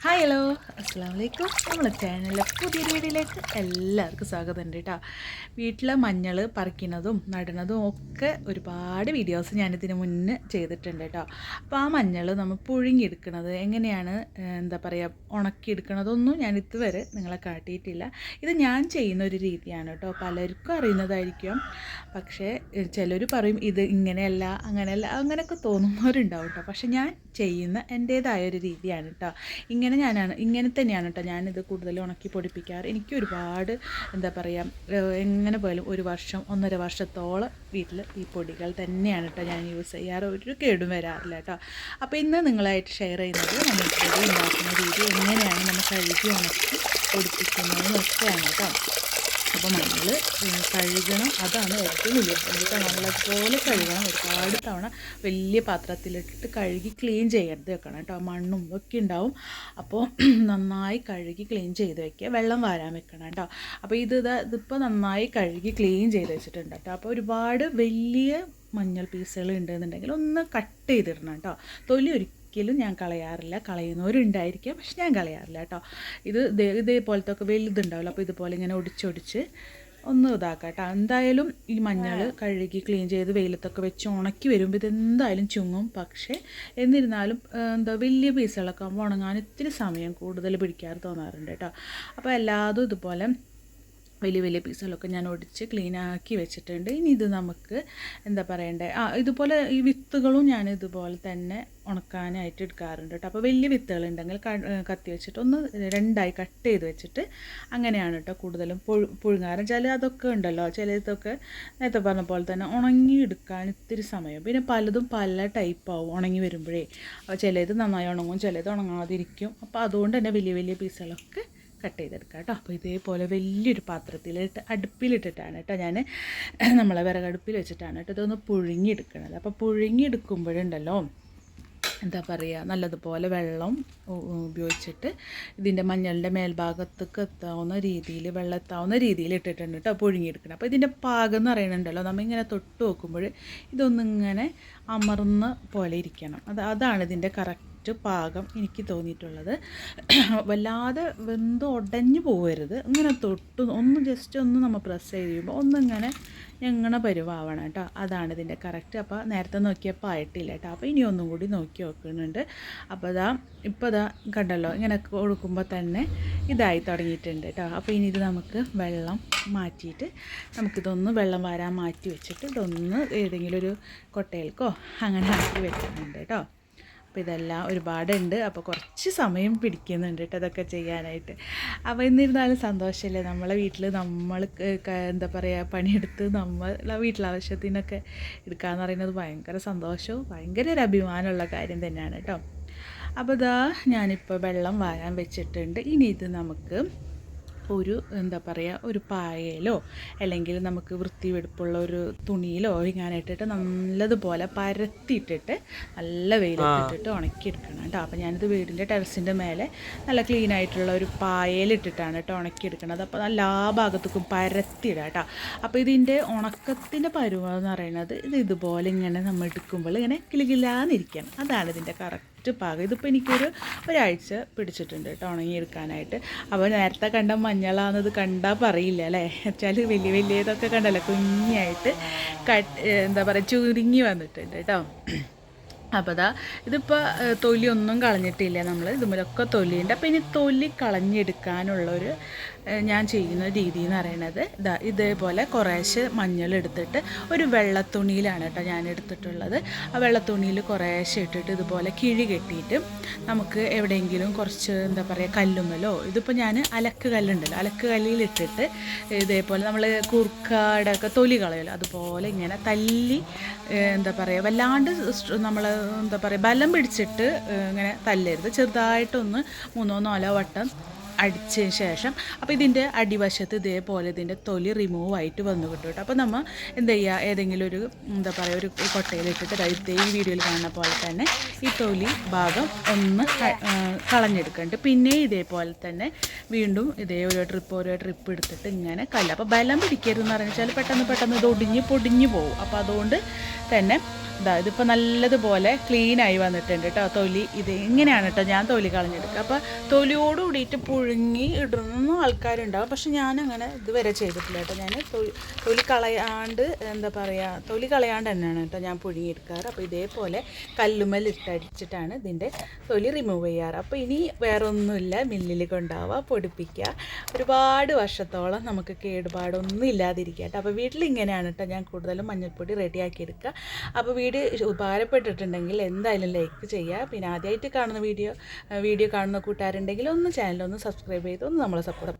Hi hello അസ്സാം വലൈക്കും നമ്മളെ ചാനലിലെ പുതിയ വീഡിയോയിലേക്ക് എല്ലാവർക്കും സ്വാഗതം ഉണ്ട് കേട്ടോ വീട്ടിലെ മഞ്ഞൾ പറിക്കുന്നതും നടണതും ഒക്കെ ഒരുപാട് വീഡിയോസ് ഞാനിതിന് മുന്നേ ചെയ്തിട്ടുണ്ട് കേട്ടോ അപ്പോൾ ആ മഞ്ഞൾ നമ്മൾ പുഴുങ്ങിയെടുക്കുന്നത് എങ്ങനെയാണ് എന്താ പറയുക ഉണക്കിയെടുക്കണതൊന്നും ഞാൻ ഇതുവരെ നിങ്ങളെ കാട്ടിയിട്ടില്ല. ഇത് ഞാൻ ചെയ്യുന്ന ഒരു രീതിയാണ് കേട്ടോ പലർക്കും അറിയുന്നതായിരിക്കും. പക്ഷേ ചിലർ പറയും ഇത് ഇങ്ങനെയല്ല അങ്ങനെയല്ല അങ്ങനെയൊക്കെ തോന്നുന്നവരുണ്ടാവും കേട്ടോ പക്ഷേ ഞാൻ ചെയ്യുന്ന എന്റേതായ ഒരു രീതിയാണ് കേട്ടോ ഇങ്ങനെ ഞാനാണ് ഇങ്ങനെ തന്നെയാണ് കേട്ടോ ഞാനിത് കൂടുതൽ ഉണക്കി പൊടിപ്പിക്കാറ്. എനിക്ക് ഒരുപാട് എന്താ പറയുക എങ്ങനെ പോയാലും ഒരു വർഷം ഒന്നര വർഷത്തോളം വീട്ടിൽ ഈ പൊടികൾ തന്നെയാണ് കേട്ടോ ഞാൻ യൂസ് ചെയ്യാറ്. ഒരു കേടും വരാറില്ല കേട്ടോ അപ്പോൾ ഇന്ന് നിങ്ങളായിട്ട് ഷെയർ ചെയ്യുന്നത് നമ്മൾ പൊടി ഉണ്ടാക്കുന്ന രീതി എങ്ങനെയാണ് നമ്മൾ കഴുകി ഉണക്കി പൊടിപ്പിക്കുന്നതെന്നൊക്കെയാണ് കേട്ടോ അപ്പോൾ നമ്മൾ കഴുകണം. അതാണ് ഏറ്റവും വലിയ എന്നിട്ട് കേട്ടോ നല്ലതുപോലെ കഴുകണം. ഒരുപാട് തവണ വലിയ പാത്രത്തിലിട്ടിട്ട് കഴുകി ക്ലീൻ ചെയ്യരുത് വെക്കണം കേട്ടോ. മണ്ണും ഒക്കെ ഉണ്ടാവും. അപ്പോൾ നന്നായി കഴുകി ക്ലീൻ ചെയ്ത് വെക്കുക. വെള്ളം വാരാൻ വെക്കണം കേട്ടോ. അപ്പോൾ ഇതാ ഇതിപ്പോൾ നന്നായി കഴുകി ക്ലീൻ ചെയ്ത് വെച്ചിട്ടുണ്ട് കേട്ടോ. അപ്പോൾ ഒരുപാട് വലിയ മഞ്ഞൾ പീസുകൾ ഉണ്ടെന്നുണ്ടെങ്കിൽ ഒന്ന് കട്ട് ചെയ്തിടണം കേട്ടോ. തൊലി ഒരിക്കലും ഞാൻ കളയാറില്ല. കളയുന്നവരുണ്ടായിരിക്കാം. പക്ഷെ ഞാൻ കളയാറില്ല കേട്ടോ. ഇത് ഇതേപോലത്തെ ഒക്കെ വലുതുണ്ടാവില്ല. അപ്പോൾ ഇതുപോലെ ഇങ്ങനെ ഒടിച്ചൊടിച്ച് ഒന്ന് ഇതാക്കാം കേട്ടോ. എന്തായാലും ഈ മഞ്ഞൾ കഴുകി ക്ലീൻ ചെയ്ത് വെയിലത്തൊക്കെ വെച്ച് ഉണക്കി വരുമ്പോൾ ഇതെന്തായാലും ചുങ്ങും. പക്ഷേ എന്നിരുന്നാലും എന്താ വലിയ പീസുകളൊക്കെ ആകുമ്പോൾ ഉണങ്ങാൻ ഇത്തിരി സമയം കൂടുതൽ പിടിക്കാറ് തോന്നാറുണ്ട് കേട്ടോ. അപ്പോൾ എല്ലാതും ഇതുപോലെ വലിയ വലിയ പീസുകളൊക്കെ ഞാൻ ഒടിച്ച് ക്ലീൻ ആക്കി വെച്ചിട്ടുണ്ട്. ഇനി ഇത് നമുക്ക് എന്താ പറയണ്ടേ? ആ ഇതുപോലെ ഈ വിത്തുകളും ഞാൻ ഇതുപോലെ തന്നെ ഉണക്കാനായിട്ട് എടുക്കാറുണ്ട് കേട്ടോ. അപ്പോൾ വലിയ വിത്തുകൾ ഉണ്ടെങ്കിൽ കത്തി വെച്ചിട്ട് ഒന്ന് രണ്ടായി കട്ട് ചെയ്ത് വെച്ചിട്ട് അങ്ങനെയാണ് കേട്ടോ കൂടുതലും പുഴു പുഴുങ്ങാറ്. ചില അതൊക്കെ ഉണ്ടല്ലോ ചിലതൊക്കെ നേരത്തെ പറഞ്ഞ പോലെ തന്നെ ഉണങ്ങി എടുക്കാൻ ഇത്തിരി സമയം. പിന്നെ പലതും പല ടൈപ്പ് ആവും ഉണങ്ങി വരുമ്പോഴേ. ചിലത് നന്നായി ഉണങ്ങും ചിലത് ഉണങ്ങാതിരിക്കും. അപ്പോൾ അതുകൊണ്ട് തന്നെ വലിയ വലിയ പീസുകളൊക്കെ കട്ട് ചെയ്തെടുക്കാം കേട്ടോ. അപ്പോൾ ഇതേപോലെ വലിയൊരു പാത്രത്തിലിട്ട് അടുപ്പിലിട്ടിട്ടാണ് കേട്ടോ ഞാൻ നമ്മളെ വിറകടുപ്പിൽ വെച്ചിട്ടാണ് കേട്ടോ ഇതൊന്ന് പുഴുങ്ങിയെടുക്കണത്. അപ്പോൾ പുഴുങ്ങിയെടുക്കുമ്പോഴുണ്ടല്ലോ എന്താ പറയുക നല്ലതുപോലെ വെള്ളം ഉപയോഗിച്ചിട്ട് ഇതിന്റെ മഞ്ഞളിന്റെ മേൽഭാഗത്തേക്ക് എത്താവുന്ന രീതിയിൽ വെള്ളം എത്താവുന്ന രീതിയിൽ ഇട്ടിട്ടുണ്ട് കേട്ടോ പുഴുങ്ങിയെടുക്കണം അപ്പോൾ ഇതിന്റെ പാകം എന്ന് പറയുന്നുണ്ടല്ലോ നമ്മളിങ്ങനെ തൊട്ട് നോക്കുമ്പോൾ ഇതൊന്നിങ്ങനെ അമർന്ന പോലെ ഇരിക്കണം. അത് അതാണ് ഇതിന്റെ കറക്റ്റ് പാകം എനിക്ക് തോന്നിയിട്ടുള്ളത്. വല്ലാതെ വെന്ത് ഉടഞ്ഞു പോകരുത് ഇങ്ങനെ തൊട്ട് ഒന്ന് ജസ്റ്റ് ഒന്ന് നമ്മൾ പ്രസ് ചെയ്ത് കഴിയുമ്പോൾ ഒന്നിങ്ങനെ ഞങ്ങണ പരിവാവണം കേട്ടോ. അതാണ് ഇതിന്റെ കറക്റ്റ് അപ്പോൾ നേരത്തെ നോക്കിയപ്പോൾ ആയിട്ടില്ല കേട്ടോ. അപ്പോൾ ഇനി ഒന്നും കൂടി നോക്കി നോക്കുന്നുണ്ട്. അപ്പോൾ അതാ ഇപ്പോൾ അതാ കണ്ടല്ലോ ഇങ്ങനെ കൊടുക്കുമ്പോൾ തന്നെ ഇതായി തുടങ്ങിയിട്ടുണ്ട് കേട്ടോ. അപ്പോൾ ഇനി ഇത് നമുക്ക് വെള്ളം മാറ്റിയിട്ട് നമുക്കിതൊന്ന് വെള്ളം വാരാൻ മാറ്റി വെച്ചിട്ട് ഇതൊന്ന് ഏതെങ്കിലും ഒരു കൊട്ടയിൽക്കോ അങ്ങനെ ആക്കി വെച്ചിട്ടുണ്ട് കേട്ടോ. അപ്പോൾ ഇതെല്ലാം ഒരുപാടുണ്ട്. അപ്പോൾ കുറച്ച് സമയം പിടിക്കുന്നുണ്ട് കേട്ടോ അതൊക്കെ ചെയ്യാനായിട്ട്. അപ്പോൾ എന്നിരുന്നാലും സന്തോഷമല്ലേ നമ്മളെ വീട്ടിൽ നമ്മൾ എന്താ പറയുക പണിയെടുത്ത് നമ്മളെ വീട്ടിലാവശ്യത്തിനൊക്കെ എടുക്കാമെന്ന് പറയുന്നത് ഭയങ്കര സന്തോഷവും ഭയങ്കര ഒരു അഭിമാനമുള്ള കാര്യം തന്നെയാണ് കേട്ടോ. അപ്പോൾ ഇതാ ഞാനിപ്പോൾ വെള്ളം വാരാൻ വെച്ചിട്ടുണ്ട്. ഇനി ഇത് നമുക്ക് ഒരു എന്താ പറയുക ഒരു പായയിലോ അല്ലെങ്കിൽ നമുക്ക് വൃത്തി വെടുപ്പുള്ള ഒരു തുണിയിലോ ഇങ്ങാനിട്ടിട്ട് നല്ലതുപോലെ പരത്തിയിട്ടിട്ട് നല്ല വെയിലത്തിട്ടിട്ട് ഉണക്കിയെടുക്കണം കേട്ടോ. അപ്പോൾ ഞാനിത് വീടിന്റെ ടെറസിന്റെ മേലെ നല്ല ക്ലീൻ ആയിട്ടുള്ള ഒരു പായയിലിട്ടിട്ടാണ് കേട്ടോ ഉണക്കിയെടുക്കണത്. അപ്പോൾ എല്ലാ ഭാഗത്തേക്കും പരത്തിയിടാം കേട്ടോ. അപ്പോൾ ഇതിന്റെ ഉണക്കത്തിന്റെ പരുവം എന്ന് പറയുന്നത് ഇത് ഇതുപോലെ ഇങ്ങനെ നമ്മൾ എടുക്കുമ്പോൾ ഇങ്ങനെ കിലുകിലാന്നിരിക്കണം അതാണ് ഇതിന്റെ കറക്റ്റ് പാകം. ഇതിപ്പോൾ എനിക്കൊരു ഒരാഴ്ച പിടിച്ചിട്ടുണ്ട് കേട്ടോ ഉണങ്ങിയെടുക്കാനായിട്ട്. അപ്പോൾ നേരത്തെ കണ്ട മഞ്ഞളാണെന്നത് കണ്ടാൽ പറയില്ല അല്ലേ? വെച്ചാൽ വലിയ വലിയതൊക്കെ കണ്ടല്ലോ കുഞ്ഞായിട്ട് കട്ട് എന്താ പറയുക ചുരുങ്ങി വന്നിട്ടുണ്ട് കേട്ടോ. അപ്പോൾ അതാ ഇതിപ്പോൾ തൊലി ഒന്നും കളഞ്ഞിട്ടില്ല നമ്മൾ ഇതുമൊക്കെ തൊലിയുണ്ട്. അപ്പോൾ ഇനി തൊലി കളഞ്ഞെടുക്കാനുള്ളൊരു ഞാൻ ചെയ്യുന്ന രീതി എന്ന് പറയുന്നത് ഇതാ ഇതേപോലെ കുറേശ്ശെ മഞ്ഞൾ എടുത്തിട്ട് ഒരു വെള്ള തുണിയിലാണ് കേട്ടോ ഞാൻ എടുത്തിട്ടുള്ളത് ആ വെള്ള തുണിയിൽ കുറേശ്ശെ ഇട്ടിട്ട് ഇതുപോലെ കിഴി കെട്ടിയിട്ട് നമുക്ക് എവിടെയെങ്കിലും കുറച്ച് എന്താ പറയുക കല്ലുമ്മലോ ഇതിപ്പോൾ ഞാൻ അലക്ക് കല്ലുണ്ടല്ലോ അലക്ക് കല്ലിലിട്ടിട്ട് ഇതേപോലെ നമ്മൾ കുർക്കാടൊക്കെ തൊലി കളയല്ലോ അതുപോലെ ഇങ്ങനെ തല്ലി എന്താ പറയുക വല്ലാണ്ട് നമ്മൾ എന്താ പറയുക ബലം പിടിച്ചിട്ട് ഇങ്ങനെ തല്ലരുത്. ചെറുതായിട്ടൊന്ന് മൂന്നോ നാലോ വട്ടം അടിച്ചതിന് ശേഷം അപ്പോൾ ഇതിന്റെ അടിവശത്ത് ഇതേപോലെ ഇതിന്റെ തൊലി റിമൂവ് ആയിട്ട് വന്നു കിട്ടും കേട്ടോ. അപ്പോൾ നമ്മൾ എന്ത് ചെയ്യുക ഏതെങ്കിലും ഒരു എന്താ പറയുക ഒരു കൊട്ടയിലിട്ടിട്ട് ഇതേ ഈ വീഡിയോയിൽ കാണുന്ന പോലെ തന്നെ ഈ തൊലി ഭാഗം ഒന്ന് കളഞ്ഞെടുക്കുന്നുണ്ട് പിന്നെ ഇതേപോലെ തന്നെ വീണ്ടും ഇതേ ഓരോ ട്രിപ്പ് ഓരോ ട്രിപ്പ് എടുത്തിട്ട് ഇങ്ങനെ കല്ല. അപ്പോൾ ബലം പിടിക്കരുതെന്ന് പറഞ്ഞാൽ പെട്ടെന്ന് പെട്ടെന്ന് ഇത് ഒടിഞ്ഞ് പൊടിഞ്ഞ് പോകും അപ്പോൾ അതുകൊണ്ട് തന്നെ ഇതാ ഇതിപ്പോൾ നല്ലതുപോലെ ക്ലീനായി വന്നിട്ടുണ്ട് കേട്ടോ തൊലി. ഇത് എങ്ങനെയാണ് കേട്ടോ ഞാൻ തൊലി കളഞ്ഞെടുക്കുക. അപ്പോൾ തൊലിയോട് കൂടിയിട്ട് പുഴുങ്ങി ഇടുന്ന ആൾക്കാരുണ്ടാവും. പക്ഷെ ഞാനങ്ങനെ ഇതുവരെ ചെയ്തിട്ടില്ല കേട്ടോ ഞാൻ തൊലി കളയാണ്ട് എന്താ പറയുക തൊലി കളയാണ്ട് തന്നെയാണ് കേട്ടോ ഞാൻ പുഴുങ്ങിയെടുക്കാറ്. അപ്പോൾ ഇതേപോലെ കല്ലുമ്മൽ ഇട്ടടിച്ചിട്ടാണ് ഇതിന്റെ തൊലി റിമൂവ് ചെയ്യാറ്. അപ്പോൾ ഇനി വേറെ ഒന്നുമില്ല മില്ലിൽ കൊണ്ടാവുക പൊടിപ്പിക്കുക. ഒരുപാട് വർഷത്തോളം നമുക്ക് കേടുപാടൊന്നും ഇല്ലാതിരിക്കുക കേട്ടോ അപ്പോൾ വീട്ടിൽ ഇങ്ങനെയാണ് കേട്ടോ ഞാൻ കൂടുതലും മഞ്ഞൾപ്പൊടി റെഡിയാക്കി എടുക്കുക. അപ്പോൾ വീഡിയോ ഉപകാരപ്പെട്ടിട്ടുണ്ടെങ്കിൽ എന്തായാലും ലൈക്ക് ചെയ്യുക പിന്നെ ആദ്യമായിട്ട് കാണുന്ന വീഡിയോ വീഡിയോ കാണുന്ന കൂട്ടുകാരുണ്ടെങ്കിൽ ഒന്ന് ചാനലൊന്ന് സബ്സ്ക്രൈബ് ചെയ്ത് ഒന്ന് നമ്മളെ സപ്പോർട്ട്